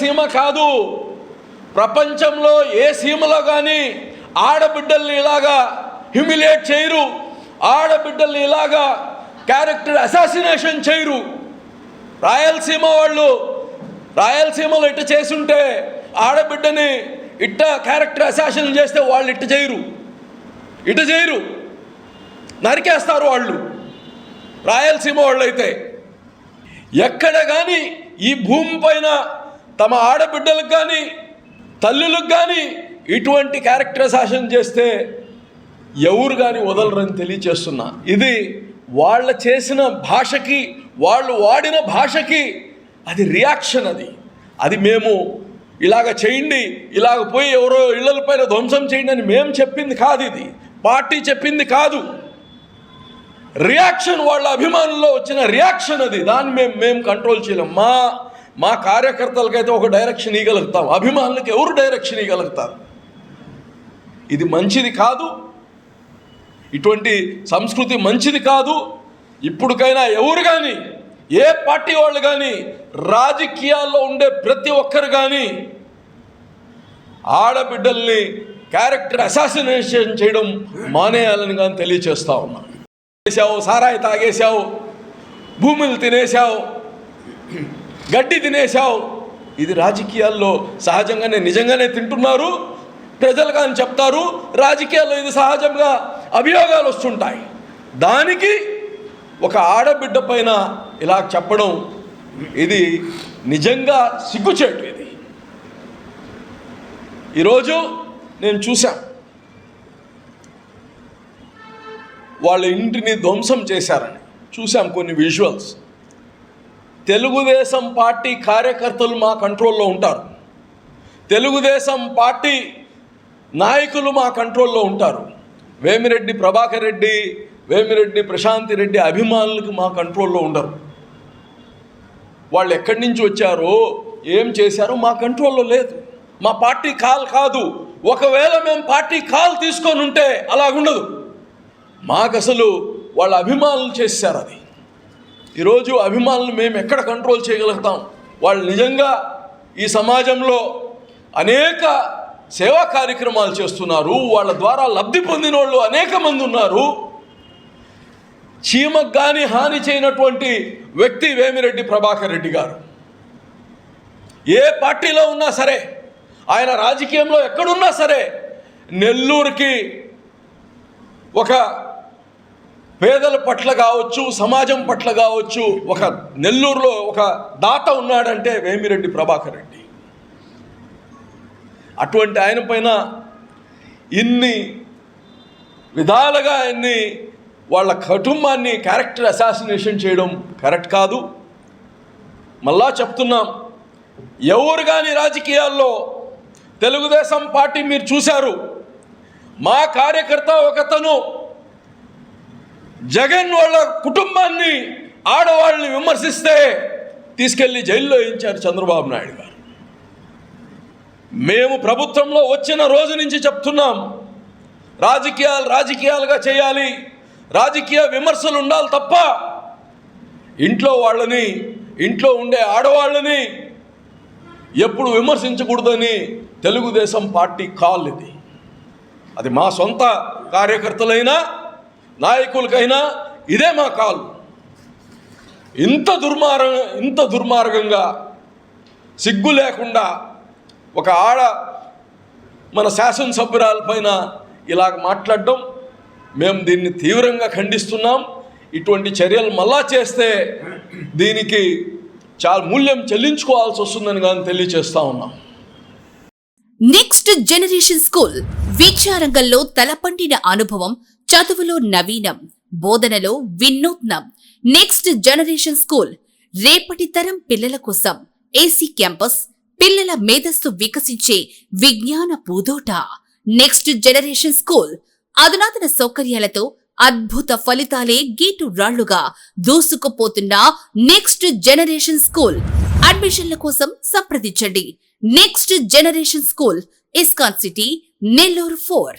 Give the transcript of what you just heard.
సీమ కాదు. ప్రపంచంలో ఏ సీమలో కానీ ఆడబిడ్డల్ని ఇలాగా హ్యూమిలేట్ చేయరు. ఆడబిడ్డల్ని ఇలాగా క్యారెక్టర్ అసాసినేషన్ చేయరు. రాయలసీమ వాళ్ళు రాయలసీమలో ఇట్ట చేసుంటే ఆడబిడ్డని ఇట్ట క్యారెక్టర్ అసాసినేషన్ చేస్తే వాళ్ళు ఇట్ట చేయరు. ఇటు చేయరు. నరికేస్తారు వాళ్ళు. రాయలసీమ వాళ్ళు అయితే ఎక్కడ కానీ ఈ భూమి పైన తమ ఆడబిడ్డలకు కానీ తల్లులకు కానీ ఇటువంటి క్యారెక్టర్ చేస్తే ఎవరు కానీ వదలరని తెలియచేస్తున్నా. ఇది వాళ్ళ చేసిన భాషకి వాళ్ళు వాడిన భాషకి అది రియాక్షన్ అది. అది మేము ఇలాగ చేయండి ఇలాగ పోయి ఎవరో ఇళ్ళలపైన ధ్వంసం చేయండి అని మేము చెప్పింది కాదు ఇది. పార్టీ చెప్పింది కాదు. రియాక్షన్ వాళ్ళ అభిమానుల్లో వచ్చిన రియాక్షన్ అది. దాన్ని మేము మేము కంట్రోల్ చేయలేం. మా మా కార్యకర్తలకైతే ఒక డైరెక్షన్ ఇవ్వగలుగుతాం అభిమానులకు ఎవరు డైరెక్షన్ ఇవ్వగలుగుతారు ఇది మంచిది కాదు. ఇటువంటి సంస్కృతి మంచిది కాదు. ఇప్పటికైనా ఎవరు కానీ ఏ పార్టీ వాళ్ళు కానీ రాజకీయాల్లో ఉండే ప్రతి ఒక్కరు కానీ ఆడబిడ్డల్ని క్యారెక్టర్ అసాసినేషన్ చేయడం మానేయాలని కానీ తెలియచేస్తా ఉన్నా. సారాయి తాగేశావు భూములు తినేశావు గడ్డి తినేశావు. ఇది రాజకీయాల్లో సహజంగానే నిజంగానే తింటున్నారు. ప్రజలు కానీ చెప్తారు. రాజకీయాల్లో ఇది సహజంగా అభియోగాలు వస్తుంటాయి. దానికి ఒక ఆడబిడ్డ పైన ఇలా చెప్పడం ఇది నిజంగా సిగ్గుచేటు ఇది. ఈరోజు నేను చూశాను వాళ్ళ ఇంటిని ధ్వంసం చేశారని. చూసాం కొన్ని విజువల్స్ తెలుగుదేశం పార్టీ కార్యకర్తలు మా కంట్రోల్లో ఉంటారు. తెలుగుదేశం పార్టీ నాయకులు మా కంట్రోల్లో ఉంటారు. వేమిరెడ్డి ప్రభాకర్ రెడ్డి వేమిరెడ్డి ప్రశాంతి రెడ్డి అభిమానులకు మా కంట్రోల్లో ఉండరు. వాళ్ళు ఎక్కడి నుంచి వచ్చారో ఏం చేశారో మా కంట్రోల్లో లేదు. మా పార్టీ కాల్ కాదు. ఒకవేళ మేము పార్టీ కాల్ తీసుకొని ఉంటే అలాగుండదు. మాకు అసలు వాళ్ళ అభిమానులు చేశారు అది. ఈరోజు అభిమానులు మేము ఎక్కడ కంట్రోల్ చేయగలుగుతాం? వాళ్ళు నిజంగా ఈ సమాజంలో అనేక సేవా కార్యక్రమాలు చేస్తున్నారు. వాళ్ళ ద్వారా లబ్ధి పొందిన వాళ్ళు అనేక మంది ఉన్నారు. చీమకు కానీ హాని చేయనటువంటి వ్యక్తి వేమిరెడ్డి ప్రభాకర్ రెడ్డి గారు. ఏ పార్టీలో ఉన్నా సరే ఆయన రాజకీయంలో ఎక్కడున్నా సరే నెల్లూరుకి ఒక పేదల పట్ల కావచ్చు సమాజం పట్ల కావచ్చు ఒక నెల్లూరులో ఒక దాత ఉన్నాడంటే వేమిరెడ్డి ప్రభాకర్ రెడ్డి. అటువంటి ఆయన పైన ఇన్ని విధాలుగా ఇన్ని వాళ్ళ కుటుంబాన్ని క్యారెక్టర్ అసాసినేషన్ చేయడం కరెక్ట్ కాదు. మళ్ళా చెప్తున్నాం ఎవరు కానీ రాజకీయాల్లో తెలుగుదేశం పార్టీ మీరు చూశారు. మా కార్యకర్త ఒకతను జగన్ వాళ్ళ కుటుంబాన్ని ఆడవాళ్ళని విమర్శిస్తే తీసుకెళ్ళి జైల్లో వేయించారు చంద్రబాబు నాయుడు గారు. మేము ప్రభుత్వంలో వచ్చిన రోజు నుంచి చెప్తున్నాం రాజకీయాలు రాజకీయాలుగా చేయాలి రాజకీయ విమర్శలు ఉండాలి తప్ప ఇంట్లో వాళ్ళని ఇంట్లో ఉండే ఆడవాళ్ళని ఎప్పుడు విమర్శించకూడదని తెలుగుదేశం పార్టీ కాల్ ఇది అది మా సొంత కార్యకర్తలైనా నాయకులకైనా ఇదే మా కాల్. ఇంత దుర్మార్గం ఇంత దుర్మార్గంగా సిగ్గు లేకుండా ఒక ఆడ మన శాసనసభ్యురాలపైన ఇలాగ మాట్లాడడం మేము దీన్ని తీవ్రంగా ఖండిస్తున్నాం. ఇటువంటి చర్యలు మళ్ళా చేస్తే దీనికి చాలా మూల్యం చెల్లించుకోవాల్సి వస్తుందని కానీ తెలియచేస్తా ఉన్నాం. నెక్స్ట్ జనరేషన్ స్కూల్ విద్యారంగంలో తలపండిన అనుభవం చదువులో నవీనం బోధనలో వినూత్నం. నెక్స్ట్ జనరేషన్ స్కూల్ రేపటి తరం పిల్లల కోసం ఏసీ క్యాంపస్ పిల్లల మేధస్సు వికసించే విజ్ఞాన పూదోట. నెక్స్ట్ జనరేషన్ స్కూల్ అధునాతన సౌకర్యాలతో అద్భుత ఫలితాలే గీటు రాళ్ళుగా దూసుకుపోతున్న నెక్స్ట్ జనరేషన్ స్కూల్ అడ్మిషన్ల కోసం సంప్రదించండి. Next generation school ISKCON city Nellore four